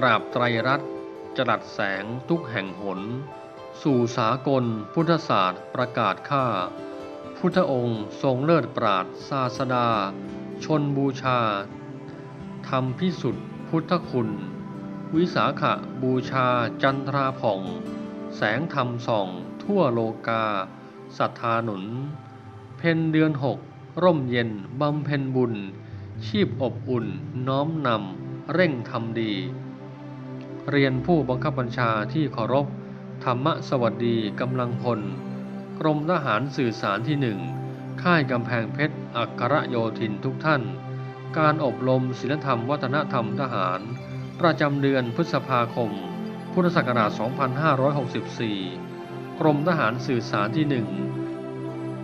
กราบไตรรัตน์จรัสแสงทุกแห่งหน สู่สากลพุทธศาสตร์ประกาศข้า พุทธองค์ทรงเลิศปราดศาสดา ชนบูชาธรรมพิสุทธิ์พุทธคุณ วิสาขบูชาจันทราผ่อง แสงธรรมส่อง ทั่วโลกาศรัทธาหนุน เพนเดือนหกร่มเย็นบำเพ็ญบุญ ชีพอบอุ่นน้อมนำเร่งทำดี เรียนผู้บังคับบัญชาที่เคารพ ธรรมสวัสดีกำลังพล กรมทหารสื่อสารที่หนึ่งค่ายกำแพงเพชร อัครโยธินทุกท่าน การอบรมศิลธรรมวัฒนธรรมทหาร ประจำเดือนพฤษภาคม พุทธศักราช 2564 กรมทหารสื่อสารที่หนึ่ง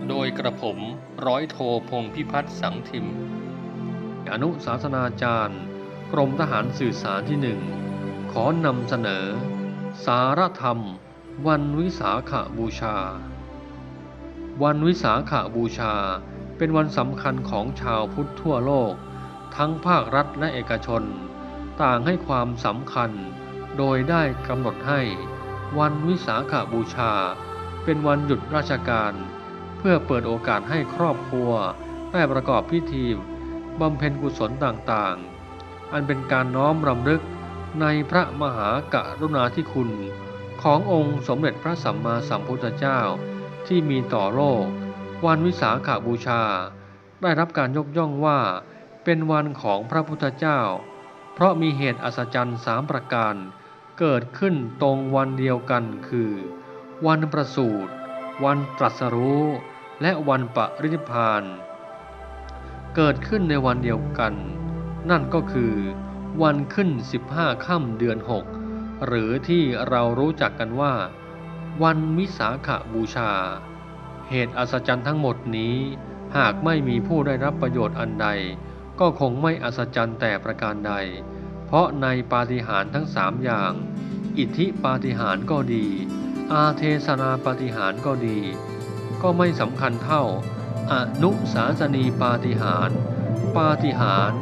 โดยกระผมร้อยโทพงพิพัฒน์สังทิม อนุศาสนาจารย์ กรมทหารสื่อสารที่หนึ่ง ขอนำเสนอ สารธรรม วันวิสาขบูชา วันวิสาขบูชา เป็นวันสำคัญของชาวพุทธทั่วโลก ทั้งภาครัฐและเอกชน ต่างให้ความสำคัญ โดยได้กำหนดให้ วันวิสาขบูชา เป็นวันหยุดราชการ เพื่อเปิดโอกาสให้ครอบครัว ได้ประกอบพิธีบำเพ็ญกุศลต่างๆ อันเป็นการน้อมรำลึก ในพระมหากรุณาธิคุณขององค์สมเด็จพระสัมมาสัมพุทธเจ้าที่มีต่อโลก วันวิสาขาบูชา ได้รับการยกย่องว่าเป็นวันของพระพุทธเจ้า เพราะมีเหตุอัศจรรย์สามประการ เกิดขึ้นตรงวันเดียวกันคือ วันประสูติวันตรัสรู้ และวันปรินิพาน เกิดขึ้นในวันเดียวกัน นั่นก็คือ วันขึ้น 15ค่ำเดือน 6 หรือที่เรารู้จักกันว่า วันวิสาขบูชา เหตุอัศจรรย์ทั้งหมดนี้ หากไม่มีผู้ได้รับประโยชน์อันใด ก็คงไม่อัศจรรย์แต่ประการใด เพราะในปาฏิหาริย์ทั้งสามอย่าง อิทธิปาฏิหาริย์ก็ดี อาเทศนาปาฏิหาริย์ก็ดี ก็ไม่สำคัญเท่า อนุสาสนีปาฏิหาริย์ปาฏิหาริย์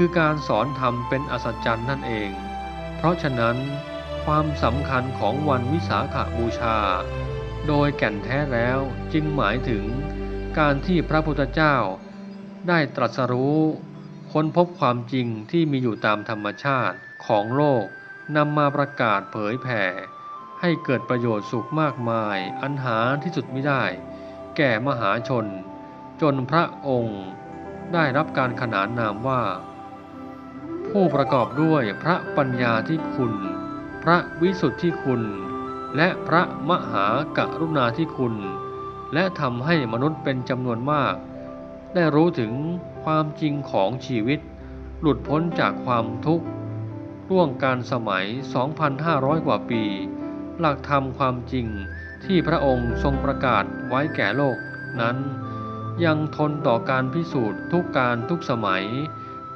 คือการสอนธรรมเป็นอัศจรรย์นั่นเอง เพราะฉะนั้น ความสำคัญของวันวิสาขบูชา โดยแก่นแท้แล้วจึงหมายถึงการที่พระพุทธเจ้า ได้ตรัสรู้ค้นพบความจริงที่มีอยู่ตามธรรมชาติของโลกนำมาประกาศเผยแผ่ ให้เกิดประโยชน์สุขมากมาย อันหาที่สุดไม่ได้ แก่มหาชน จนพระองค์ได้รับการขนานนามว่า ผู้ประกอบด้วยพระปัญญาที่คุณ พระวิสุทธิคุณ และพระมหากรุณาธิคุณ และทำให้มนุษย์เป็นจำนวนมาก ได้รู้ถึงความจริงของชีวิต หลุดพ้นจากความทุกข์ร่วงการสมัย 2,500 กว่าปี หลักธรรมความจริงที่พระองค์ทรงประกาศไว้แก่โลกนั้น ยังทนต่อการพิสูจน์ทุกการทุกสมัย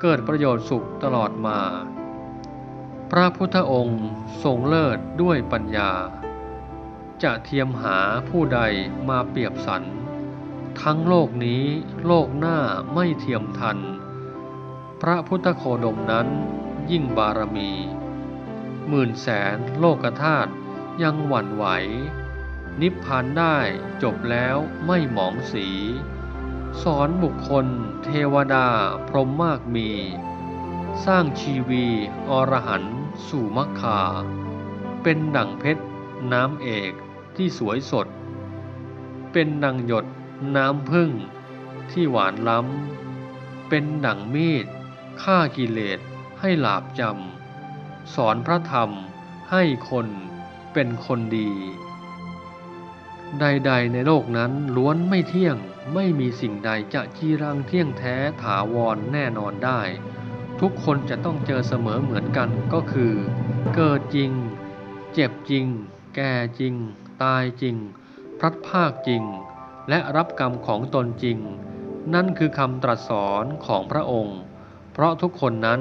เกิดประโยชน์สุขตลอดมา พระพุทธองค์ทรงเลิศด้วยปัญญา จะเทียมหาผู้ใดมาเปรียบสัน ทั้งโลกนี้โลกหน้าไม่เทียมทัน พระพุทธโคดมนั้นยิ่งบารมี หมื่นแสนโลกธาตุยังหวั่นไหว นิพพานได้จบแล้วไม่หมองสี สอนบุคคล เทวดาพรหมมากมี สร้างชีวีอรหันต์สู่มรรคา เป็นดั่งเพชร น้ำเอกที่สวยสด เป็นดั่งหยดน้ำพึ่งที่หวานล้ำ เป็นดั่งมีดฆ่ากิเลสให้หลาบจำ สอนพระธรรมให้คนเป็นคนดี ใดๆในโลกนั้นล้วนไม่เที่ยง ไม่มีสิ่งใดจะจีรังเที่ยงแท้ถาวรแน่นอนได้ ทุกคนจะต้องเจอเสมอเหมือนกันก็คือ เกิดจริง เจ็บจริง แก่จริง ตายจริง พลัดพากจริง และรับกรรมของตนจริง นั่นคือคำตรัสสอนของพระองค์ เพราะทุกคนนั้น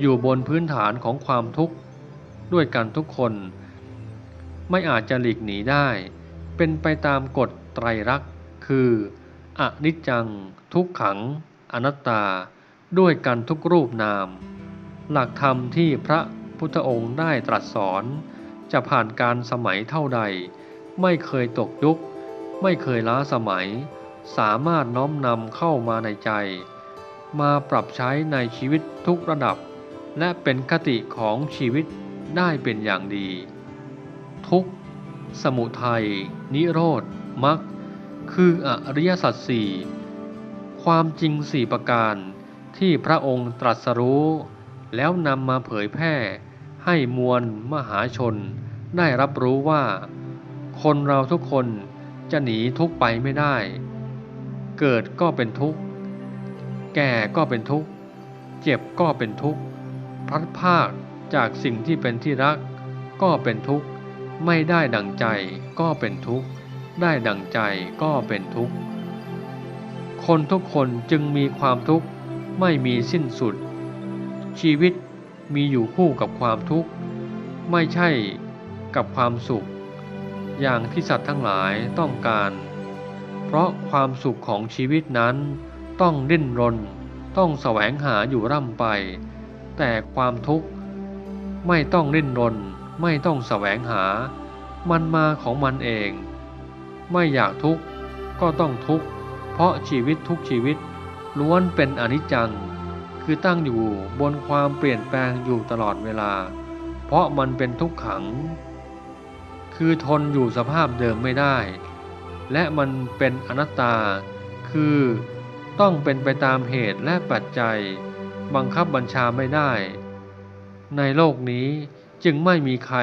อยู่บนพื้นฐานของความทุกข์ด้วยกันทุกคน ไม่อาจจะหลีกหนีได้ เป็นไปตามกฎไตรลักษณ์คือ อนิจจัง ทุกขัง อนัตตา ด้วยกันทุกรูปนาม หลักธรรมที่พระพุทธองค์ได้ตรัสสอน จะผ่านการสมัยเท่าใด ไม่เคยตกยุค ไม่เคยล้าสมัย สามารถน้อมนำเข้ามาในใจ มาปรับใช้ในชีวิตทุกระดับ และเป็นคติของชีวิตได้เป็นอย่างดี ทุกสมุทัย นิโรธมรรค คืออริยสัจสี่ความจริงสี่ประการที่พระองค์ตรัสรู้ แล้วนำมาเผยแพร่ ให้มวลมหาชน ได้รับรู้ว่า คนเราทุกคนจะหนีทุกไปไม่ได้ เกิดก็เป็นทุกข์ แก่ก็เป็นทุกข์ เจ็บก็เป็นทุกข์พลัดพากจากสิ่งที่เป็นที่รัก ก็เป็นทุกข์ ไม่ได้ดังใจก็เป็นทุกข์ ได้ดังใจก็เป็นทุกข์ คนทุกคนจึงมีความทุกข์ไม่มีสิ้นสุด ชีวิตมีอยู่คู่กับความทุกข์ ไม่ใช่กับความสุข อย่างที่สัตว์ทั้งหลายต้องการ เพราะความสุขของชีวิตนั้นต้องดิ้นรน ต้องแสวงหาอยู่ร่ำไป แต่ความทุกข์ไม่ต้องดิ้นรน ไม่ต้องแสวงหา มันมาของมันเอง ไม่อยากทุกข์ก็ต้องทุกข์เพราะชีวิตทุกชีวิต ล้วนเป็นอนิจจัง คือตั้งอยู่บนความเปลี่ยนแปลงอยู่ตลอดเวลา เพราะมันเป็นทุกขัง คือทนอยู่สภาพเดิมไม่ได้ และมันเป็นอนัตตา คือต้องเป็นไปตามเหตุและปัจจัย บังคับบัญชาไม่ได้ ในโลกนี้จึงไม่มีใคร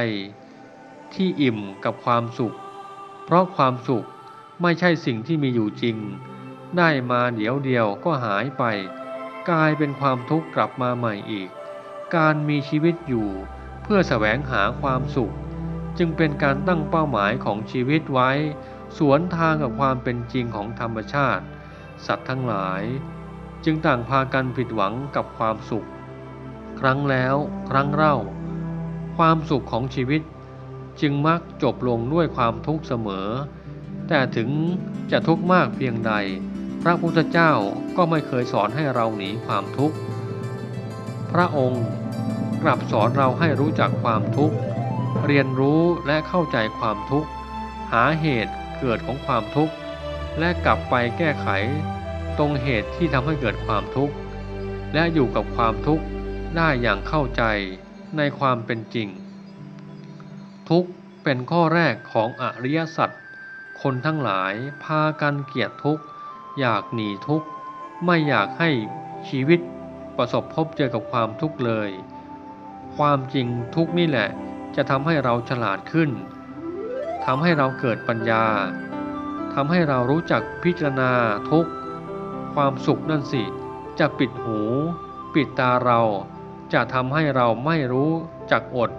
ที่อิ่มกับความสุข เพราะความสุขไม่ใช่สิ่งที่มีอยู่จริง ได้มาเดี๋ยวเดียวก็หายไป กลายเป็นความทุกข์กลับมาใหม่อีก การมีชีวิตอยู่เพื่อแสวงหาความสุข จึงเป็นการตั้งเป้าหมายของชีวิตไว้ สวนทางกับความเป็นจริงของธรรมชาติ สัตว์ทั้งหลาย จึงต่างพากันผิดหวังกับความสุข ครั้งแล้ว ครั้งเล่า ความสุขของชีวิต จึงมักจบลงด้วยความทุกข์เสมอ แต่ถึงจะทุกข์มากเพียงใด พระพุทธเจ้าก็ไม่เคยสอนให้เราหนีความทุกข์ พระองค์กลับสอนเราให้รู้จักความทุกข์ เรียนรู้และเข้าใจความทุกข์ หาเหตุเกิดของความทุกข์ และกลับไปแก้ไข ตรงเหตุที่ทำให้เกิดความทุกข์ และอยู่กับความทุกข์ได้อย่างเข้าใจในความเป็นจริง ทุกข์เป็นข้อแรกของอริยสัจคนทั้งหลายพากันเกียดทุกข์ อยากหนีทุกข์ ไม่อยากให้ชีวิตประสบพบเจอกับความทุกข์เลย ความจริงทุกนี่แหละจะทำให้เราฉลาดขึ้นทำให้เราเกิดปัญญาทำให้เรารู้จักพิจารณาทุกข์ ความสุขนั่นสิ จะปิดหู ปิดตาเรา จะทำให้เราไม่รู้จักอด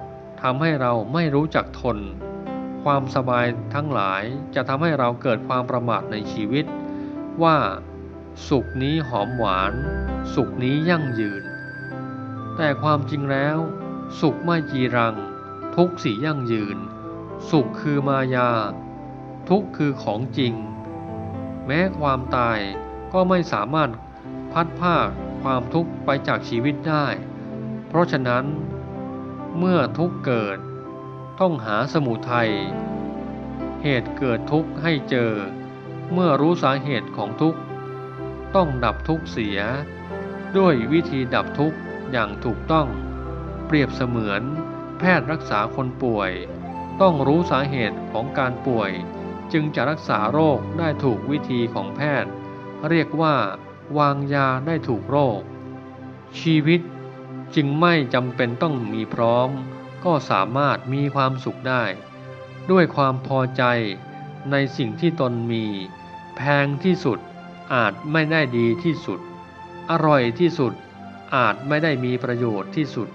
ทำให้เราไม่รู้จักทน ความสบายทั้งหลายจะทำให้เราเกิดความประมาทในชีวิต ว่า สุขนี้หอมหวาน สุขนี้ยั่งยืน แต่ความจริงแล้ว สุขไม่จีรัง ทุกสียั่งยืน สุขคือมายา ทุกคือของจริง แม้ความตายก็ไม่สามารถพัดภาคความทุกข์ไปจากชีวิตได้ เพราะฉะนั้น เมื่อทุกเกิด ต้องหาสมุทัย เหตุเกิดทุกข์ให้เจอ เมื่อรู้สาเหตุของทุกข์ ต้องดับทุกข์เสีย ด้วยวิธีดับทุกข์อย่างถูกต้อง เปรียบเสมือนแพทย์รักษาคนป่วย ต้องรู้สาเหตุของการป่วย จึงจะรักษาโรคได้ถูกวิธีของแพทย์ เรียกว่าวางยาได้ถูกโรค ชีวิต จึงไม่จำเป็นต้องมีพร้อม ก็สามารถมีความสุขได้ ด้วยความพอใจในสิ่งที่ตนมี แพงที่สุดอาจไม่ได้ดีที่สุด อร่อยที่สุดอาจไม่ได้มีประโยชน์ที่สุด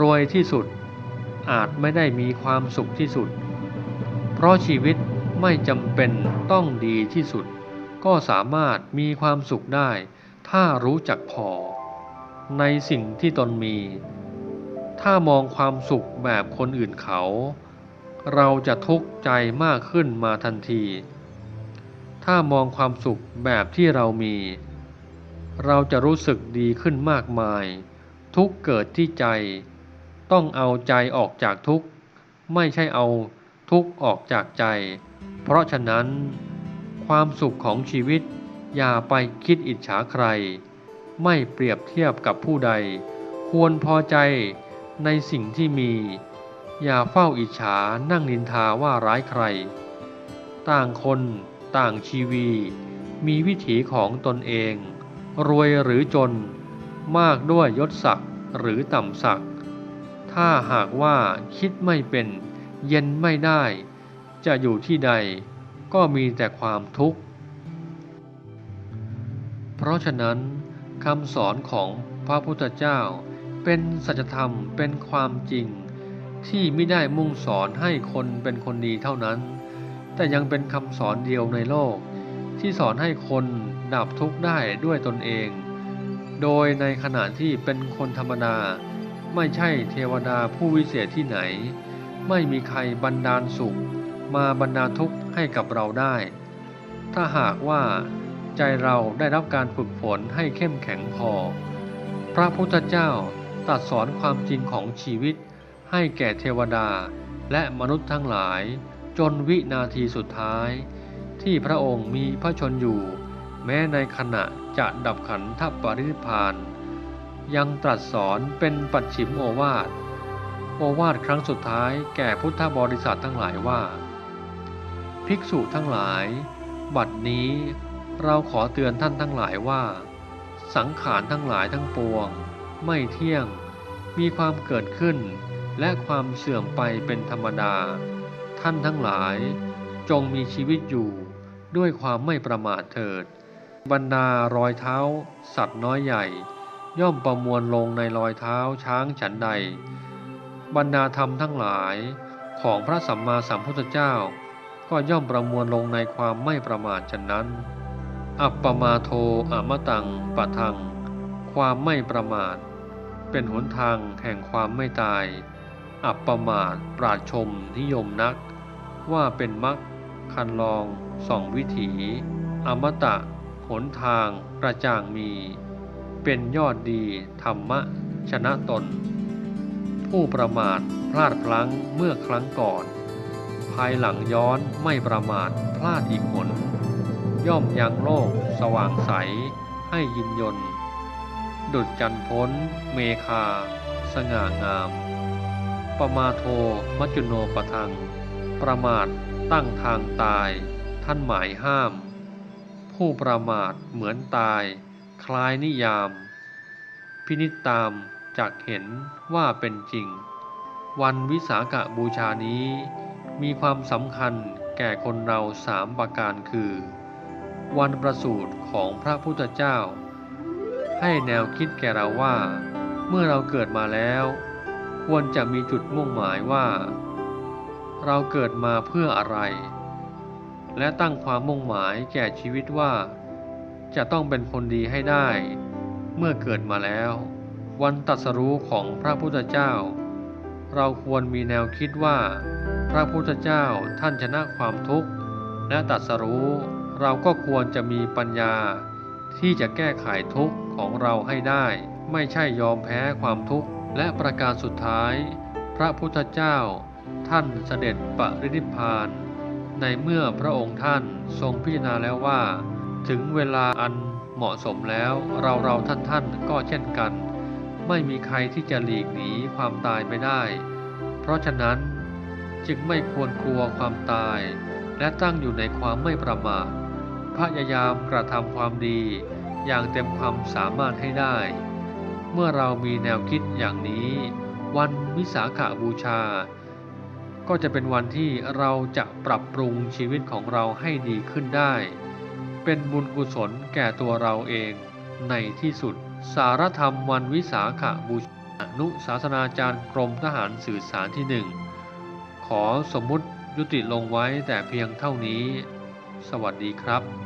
รวยที่สุด อาจไม่ได้มีความสุขที่สุด เพราะชีวิตไม่จำเป็นต้องดีที่สุด ก็สามารถมีความสุขได้ ถ้ารู้จักพอ ในสิ่งที่ตนมี ถ้ามองความสุขแบบคนอื่นเขา เราจะทุกข์ใจมากขึ้นมาทันที ถ้ามองความสุขแบบที่เรามี เราจะรู้สึกดีขึ้นมากมาย ทุกเกิดที่ใจ ต้องเอาใจออกจากทุกข์ไม่ใช่เอาทุกข์ออกจากใจ เพราะฉะนั้น ความสุขของชีวิตอย่าไปคิดอิจฉาใคร ไม่เปรียบเทียบกับผู้ใด ควรพอใจในสิ่งที่มี อย่าเฝ้าอิจฉานั่งนินทาว่าร้ายใคร ต่างคนต่างชีวี มีวิถีของตนเอง รวยหรือจน มากด้วยยศศักดิ์หรือต่ำศักดิ์ถ้าหากว่าคิดไม่เป็นเย็นไม่ได้ จะอยู่ที่ใดก็มีแต่ความทุกข์ เพราะฉะนั้น คำสอนของพระพุทธเจ้า เป็นสัจธรรมเป็นความจริง ที่ไม่ได้มุ่งสอนให้คนเป็นคนดีเท่านั้น แต่ยังเป็นคำสอนเดียวในโลก ที่สอนให้คนดับทุกข์ได้ด้วยตนเอง โดยในขณะที่เป็นคนธรรมดา ไม่ใช่เทวดาผู้วิเศษที่ไหน ไม่มีใครบันดาลสุข มาบรรดาลทุกข์ให้กับเราได้ ถ้าหากว่า ใจเราได้รับการฝึกฝนให้เข้มแข็งพอ พระพุทธเจ้าตรัสสอนความจริงของชีวิต ให้แก่เทวดาและมนุษย์ทั้งหลาย จนวินาทีสุดท้าย ที่พระองค์มีพระชนอยู่ แม้ในขณะจะดับขันธปรินิพพาน ยังตรัสสอนเป็นปัจฉิมโอวาทโอวาทครั้งสุดท้ายแก่พุทธบริษัททั้งหลายว่า ภิกษุทั้งหลาย บัดนี้ เราขอเตือนท่านทั้งหลายว่า สังขารทั้งหลายทั้งปวง ไม่เที่ยง มีความเกิดขึ้น และความเสื่อมไปเป็นธรรมดา ท่านทั้งหลาย จงมีชีวิตอยู่ ด้วยความไม่ประมาทเถิด บรรดารอยเท้า สัตว์น้อยใหญ่ ย่อมประมวลลงในรอยเท้าช้างฉันใด บรรดาธรรมทั้งหลายของพระสัมมาสัมพุทธเจ้า ก็ย่อมประมวลลงในความไม่ประมาทฉะนั้น อัปปมาโทอมตังปะทัง ความไม่ประมาท เป็นหนทางแห่งความไม่ตาย อัปปมาทปราดชมนิยมนัก ว่าเป็นมักคันลองสองวิถี อมตะ หนทางกระจ่างมี เป็นยอดดีธรรมะชนะตน ผู้ประมาทพลาดพลั้งเมื่อครั้งก่อน ภายหลังย้อนไม่ประมาทพลาดอีกหน ย่อมยังโลกสว่างใสให้ยินยนต์ดุจจันพ้น เมคา สง่างาม ประมาโทมัจจุโนปทัง ประมาทตั้งทางตาย ท่านหมายห้าม ผู้ประมาทเหมือนตาย คล้ายนิยาม พินิจตามจากเห็นว่าเป็นจริง วันวิสาขบูชานี้ มีความสำคัญแก่คนเราสามประการคือ วันประสูติของพระพุทธเจ้า ให้แนวคิดแก่เราว่า เมื่อเราเกิดมาแล้ว ควรจะมีจุดมุ่งหมายว่า เราเกิดมาเพื่ออะไร และตั้งความมุ่งหมายแก่ชีวิตว่า จะต้องเป็นคนดีให้ได้ เมื่อเกิดมาแล้ว วันตรัสรู้ของพระพุทธเจ้า เราควรมีแนวคิดว่า พระพุทธเจ้าท่านชนะความทุกข์และตรัสรู้ เราก็ควรจะมีปัญญา ที่จะแก้ไขทุกข์ของเราให้ได้ ไม่ใช่ยอมแพ้ความทุกข์ และประการสุดท้าย พระพุทธเจ้า ท่านเสด็จปรินิพพาน ในเมื่อพระองค์ท่านทรงพิจารณาแล้วว่า ถึงเวลาอันเหมาะสมแล้วเราเราท่านท่านก็เช่นกัน ไม่มีใครที่จะหลีกหนีความตายไปได้ เพราะฉะนั้นจึงไม่ควรกลัวความตาย และตั้งอยู่ในความไม่ประมาท พยายามกระทำความดีอย่างเต็มความสามารถให้ได้ เมื่อเรามีแนวคิดอย่างนี้ วันวิสาขาบูชา ก็จะเป็นวันที่เราจะปรับปรุงชีวิตของเราให้ดีขึ้นได้ เป็นบุญกุศลแก่ตัวเราเองในที่สุด สารธรรมวันวิสาขาบูชาอนุศาสนาจารย์กรมทหารสื่อสารที่หนึ่งขอสมมุติยุติลงไว้แต่เพียงเท่านี้ สวัสดีครับ